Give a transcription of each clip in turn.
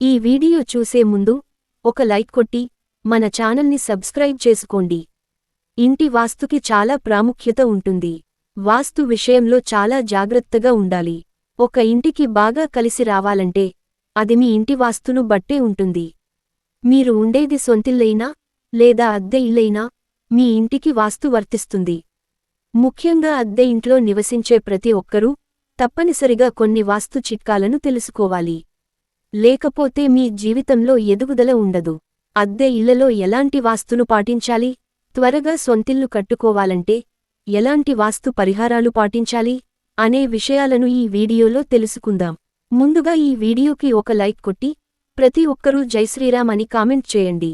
ఈ వీడియో చూసే ముందు ఒక లైక్ కొట్టి మన ఛానల్ని సబ్స్క్రైబ్ చేసుకోండి. ఇంటి వాస్తుకి చాలా ప్రాముఖ్యత ఉంటుంది. వాస్తు విషయంలో చాలా జాగ్రత్తగా ఉండాలి. ఒక ఇంటికి బాగా కలిసి రావాలంటే అది మీ ఇంటి వాస్తును బట్టే ఉంటుంది. మీరు ఉండేది సొంతిల్లైనా లేదా అద్దె ఇల్లైనా మీ ఇంటికి వాస్తు వర్తిస్తుంది. ముఖ్యంగా అద్దె ఇంట్లో నివసించే ప్రతి ఒక్కరూ తప్పనిసరిగా కొన్ని వాస్తు చిట్కాలను తెలుసుకోవాలి. లేకపోతే మీ జీవితంలో ఎదుగుదల ఉండదు. అద్దె ఇళ్ళలో ఎలాంటి వాస్తును పాటించాలి? త్వరగా సొంతిల్లు కట్టుకోవాలంటే ఎలాంటి వాస్తు పరిహారాలు పాటించాలి? అనే విషయాలను ఈ వీడియోలో తెలుసుకుందాం. ముందుగా ఈ వీడియోకి ఒక లైక్ కొట్టి ప్రతి ఒక్కరూ జైశ్రీరామ్ అని కామెంట్ చేయండి.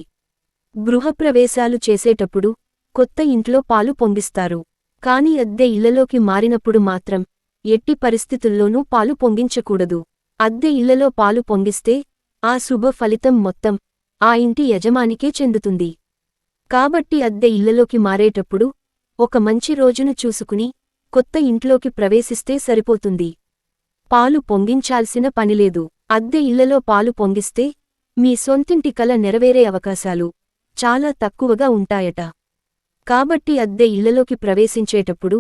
గృహప్రవేశాలు చేసేటప్పుడు కొత్త ఇంట్లో పాలు పొంగిస్తారు. కాని అద్దె ఇళ్ళలోకి మారినప్పుడు మాత్రం ఎట్టి పరిస్థితుల్లోనూ పాలు పొంగించకూడదు. అద్దె ఇళ్ళలో పాలు పొంగిస్తే ఆ శుభ ఫలితం మొత్తం ఆ ఇంటి యజమానికే చెందుతుంది. కాబట్టి అద్దె ఇళ్ళలోకి మారేటప్పుడు ఒక మంచి రోజును చూసుకుని కొత్త ఇంట్లోకి ప్రవేశిస్తే సరిపోతుంది. పాలు పొంగించాల్సిన పనిలేదు అద్దె ఇళ్ళలో పాలు పొంగిస్తే మీ సొంతింటి కల నెరవేరే అవకాశాలు చాలా తక్కువగా ఉంటాయట. కాబట్టి అద్దె ఇళ్ళలోకి ప్రవేశించేటప్పుడు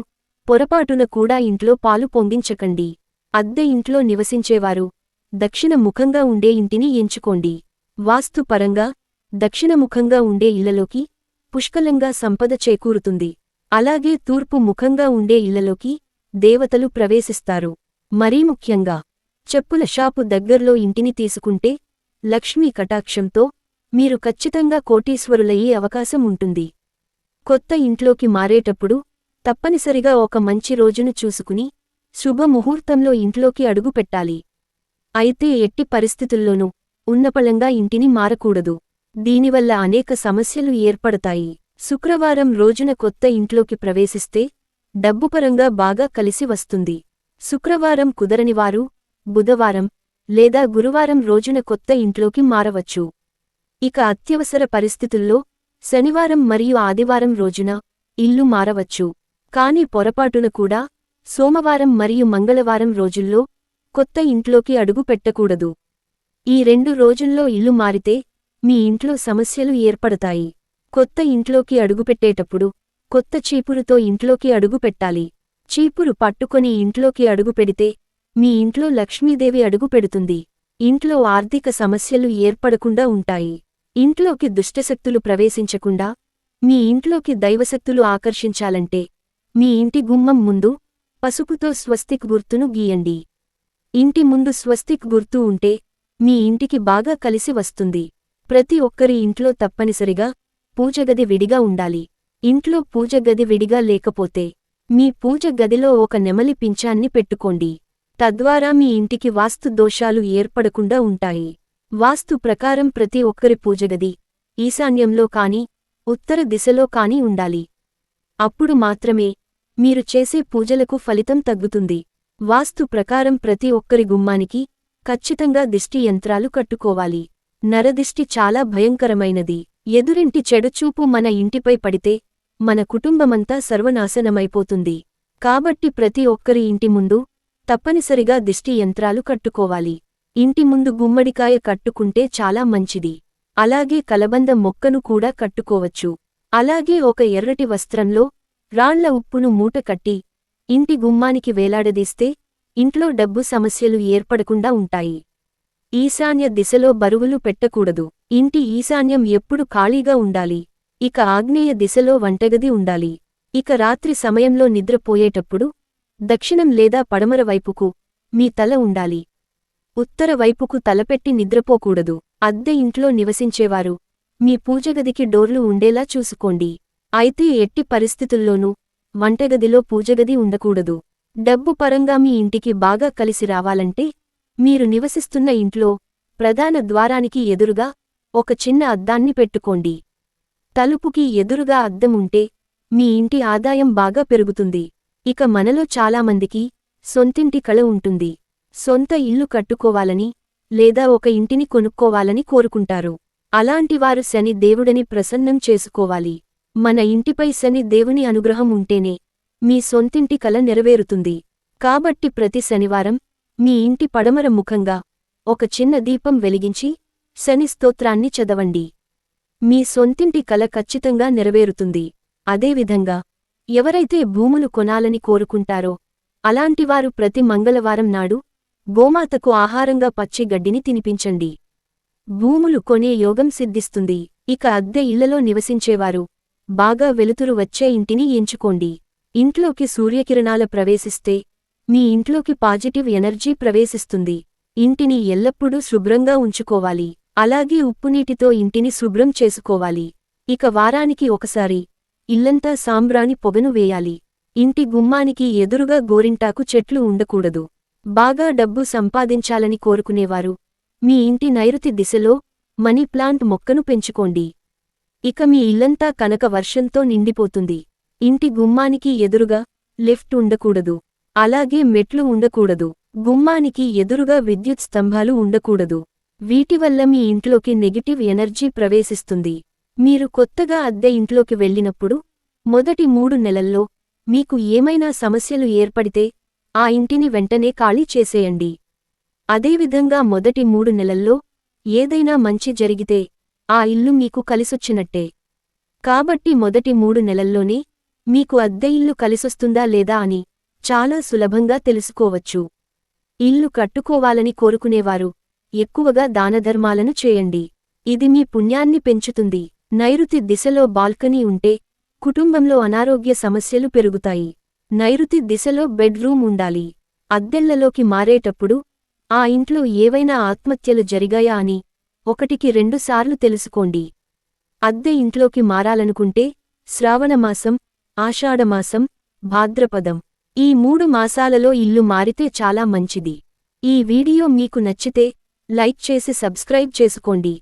పొరపాటున కూడా ఇంట్లో పాలు పొంగించకండి. అద్దె ఇంట్లో నివసించేవారు. దక్షిణ ముఖంగా ఉండే ఇంటిని ఎంచుకోండి. వాస్తుపరంగా దక్షిణముఖంగా ఉండే ఇళ్ళలోకి పుష్కలంగా సంపద చేకూరుతుంది. అలాగే తూర్పు ముఖంగా ఉండే ఇళ్ళలోకి దేవతలు ప్రవేశిస్తారు. మరీ ముఖ్యంగా చెప్పుల షాపు దగ్గర్లో ఇంటిని తీసుకుంటే లక్ష్మీ కటాక్షంతో మీరు ఖచ్చితంగా కోటీశ్వరులయ్యే అవకాశం ఉంటుంది. కొత్త ఇంట్లోకి మారేటప్పుడు తప్పనిసరిగా ఒక మంచి రోజును చూసుకుని శుభముహూర్తంలో ఇంట్లోకి అడుగు పెట్టాలి. అయితే ఎట్టి పరిస్థితుల్లోనూ ఉన్నపళంగా ఇంటిని మారకూడదు. దీనివల్ల అనేక సమస్యలు ఏర్పడతాయి. శుక్రవారం రోజున కొత్త ఇంట్లోకి ప్రవేశిస్తే డబ్బుపరంగా బాగా కలిసి వస్తుంది. శుక్రవారం కుదరనివారు బుధవారం లేదా గురువారం రోజున కొత్త ఇంట్లోకి మారవచ్చు. ఇక అత్యవసర పరిస్థితుల్లో శనివారం మరియు ఆదివారం రోజున ఇల్లు మారవచ్చు. కాని పొరపాటున కూడా సోమవారం మరియు మంగళవారం రోజుల్లో కొత్త ఇంట్లోకి అడుగు పెట్టకూడదు. ఈ రెండు రోజుల్లో ఇల్లు మారితే మీ ఇంట్లో సమస్యలు ఏర్పడతాయి. కొత్త ఇంట్లోకి అడుగుపెట్టేటప్పుడు కొత్త చీపురుతో ఇంట్లోకి అడుగుపెట్టాలి చీపురు పట్టుకొని ఇంట్లోకి అడుగుపెడితే మీ ఇంట్లో లక్ష్మీదేవి అడుగు పెడుతుంది. ఇంట్లో ఆర్థిక సమస్యలు ఏర్పడకుండా ఉంటాయి. ఇంట్లోకి దుష్టశక్తులు ప్రవేశించకుండా మీ ఇంట్లోకి దైవశక్తులు ఆకర్షించాలంటే మీ ఇంటి గుమ్మం ముందు పసుపుతో స్వస్తిక్ గుర్తును గీయండి. ఇంటి ముందు స్వస్తిక్ గుర్తు ఉంటే మీ ఇంటికి బాగా కలిసి వస్తుంది. ప్రతి ఒక్కరి ఇంట్లో తప్పనిసరిగా పూజగది విడిగా ఉండాలి. ఇంట్లో పూజగది విడిగా లేకపోతే మీ పూజ గదిలో ఒక నెమలి పింఛాన్ని పెట్టుకోండి. తద్వారా మీ ఇంటికి వాస్తు దోషాలు ఏర్పడకుండా ఉంటాయి. వాస్తు ప్రకారం ప్రతి ఒక్కరి పూజగది ఈశాన్యంలో కాని ఉత్తర దిశలో కాని ఉండాలి. అప్పుడు మాత్రమే మీరు చేసే పూజలకు ఫలితం తగ్గుతుంది. వాస్తు ప్రకారం ప్రతి ఒక్కరి గుమ్మానికి ఖచ్చితంగా దిష్టి యంత్రాలు కట్టుకోవాలి. నరదిష్టి చాలా భయంకరమైనది. ఎదురింటి చెడుచూపు మన ఇంటిపై పడితే మన కుటుంబమంతా సర్వనాశనమైపోతుంది. కాబట్టి ప్రతి ఒక్కరి ఇంటి ముందు తప్పనిసరిగా దిష్టి యంత్రాలు కట్టుకోవాలి. ఇంటి ముందు గుమ్మడికాయ కట్టుకుంటే చాలా మంచిది. అలాగే కలబంద మొక్కను కూడా కట్టుకోవచ్చు. అలాగే ఒక ఎర్రటి వస్త్రంలో రాళ్ళ ఉప్పును మూట కట్టి ఇంటి గుమ్మానికి వేలాడదీస్తే ఇంట్లో డబ్బు సమస్యలు ఏర్పడకుండా ఉంటాయి. ఈశాన్య దిశలో బరువులు పెట్టకూడదు. ఇంటి ఈశాన్యం ఎప్పుడు ఖాళీగా ఉండాలి. ఇక ఆగ్నేయ దిశలో వంటగది ఉండాలి. ఇక రాత్రి సమయంలో నిద్రపోయేటప్పుడు దక్షిణం లేదా పడమర వైపుకు మీ తల ఉండాలి. ఉత్తర వైపుకు తలపెట్టి నిద్రపోకూడదు. అద్దె ఇంట్లో నివసించేవారు మీ పూజగదికి డోర్లు ఉండేలా చూసుకోండి. అయితే ఎట్టి పరిస్థితుల్లోనూ వంటగదిలో పూజగది ఉండకూడదు. డబ్బు పరంగా మీ ఇంటికి బాగా కలిసి రావాలంటే మీరు నివసిస్తున్న ఇంట్లో ప్రధాన ద్వారానికి ఎదురుగా ఒక చిన్న అద్దాన్ని పెట్టుకోండి. తలుపుకి ఎదురుగా అద్దం ఉంటే మీ ఇంటి ఆదాయం బాగా పెరుగుతుంది. ఇక మనలో చాలామందికి సొంతింటి కళ ఉంటుంది. సొంత ఇల్లు కట్టుకోవాలని లేదా ఒక ఇంటిని కొనుక్కోవాలని కోరుకుంటారు. అలాంటివారు శని దేవుడని ప్రసన్నం చేసుకోవాలి. మన ఇంటిపై శని దేవుని అనుగ్రహం ఉంటేనే మీ సొంతింటి కల నెరవేరుతుంది. కాబట్టి ప్రతి శనివారం మీ ఇంటి పడమర ముఖంగా ఒక చిన్న దీపం వెలిగించి శని స్తోత్రాన్ని చదవండి. మీ సొంతింటి కల ఖచ్చితంగా నెరవేరుతుంది. అదేవిధంగా ఎవరైతే భూములు కొనాలని కోరుకుంటారో అలాంటివారు ప్రతి మంగళవారం నాడు గోమాతకు ఆహారంగా పచ్చి గడ్డిని తినిపించండి. భూములు కొనే యోగం సిద్ధిస్తుంది. ఇక అద్దె ఇళ్ళలో నివసించేవారు బాగా వెలుతురు వచ్చే ఇంటిని ఎంచుకోండి. ఇంట్లోకి సూర్యకిరణాల ప్రవేశిస్తే మీ ఇంట్లోకి పాజిటివ్ ఎనర్జీ ప్రవేశిస్తుంది. ఇంటిని ఎల్లప్పుడూ శుభ్రంగా ఉంచుకోవాలి. అలాగే ఉప్పునీటితో ఇంటిని శుభ్రం చేసుకోవాలి. ఇక వారానికి ఒకసారి ఇల్లంతా సాంబ్రాణి పొగను వేయాలి. ఇంటి గుమ్మానికి ఎదురుగా గోరింటాకు చెట్లు ఉండకూడదు. బాగా డబ్బు సంపాదించాలని కోరుకునేవారు. మీ ఇంటి నైరుతి దిశలో మనీ ప్లాంట్ మొక్కను పెంచుకోండి. ఇక మీ ఇల్లంతా కనక వర్షంతో నిండిపోతుంది. ఇంటి గుమ్మానికి ఎదురుగా లిఫ్ట్ ఉండకూడదు. అలాగే మెట్లు ఉండకూడదు. గుమ్మానికి ఎదురుగా విద్యుత్ స్తంభాలు ఉండకూడదు. వీటివల్ల మీ ఇంట్లోకి నెగిటివ్ ఎనర్జీ ప్రవేశిస్తుంది. మీరు కొత్తగా అద్దె ఇంట్లోకి వెళ్ళినప్పుడు మొదటి మూడు నెలల్లో మీకు ఏమైనా సమస్యలు ఏర్పడితే ఆ ఇంటిని వెంటనే ఖాళీ చేసేయండి. అదేవిధంగా మొదటి మూడు నెలల్లో ఏదైనా మంచి జరిగితే ఆ ఇల్లు మీకు కలిసొచ్చినట్టే. కాబట్టి మొదటి మూడు నెలల్లోనే మీకు అద్దె ఇల్లు కలిసొస్తుందా లేదా అని చాలా సులభంగా తెలుసుకోవచ్చు. ఇల్లు కట్టుకోవాలని కోరుకునేవారు ఎక్కువగా దానధర్మాలను చేయండి. ఇది మీ పుణ్యాన్ని పెంచుతుంది. నైరుతి దిశలో బాల్కనీ ఉంటే కుటుంబంలో అనారోగ్య సమస్యలు పెరుగుతాయి. నైరుతి దిశలో బెడ్రూమ్ ఉండాలి. అద్దెళ్ళలోకి మారేటప్పుడు ఆ ఇంట్లో ఏవైనా ఆత్మహత్యలు జరిగాయా అని ఒకటికి రెండుసార్లు తెలుసుకోండి. అద్దె ఇంట్లోకి మారాలనుకుంటే శ్రావణమాసం ఆషాఢమాసం భాద్రపదం. ఈ మూడు మాసాలలో ఇల్లు మారితే చాలా మంచిది. ఈ వీడియో మీకు నచ్చితే లైక్ చేసి సబ్స్క్రైబ్ చేసుకోండి.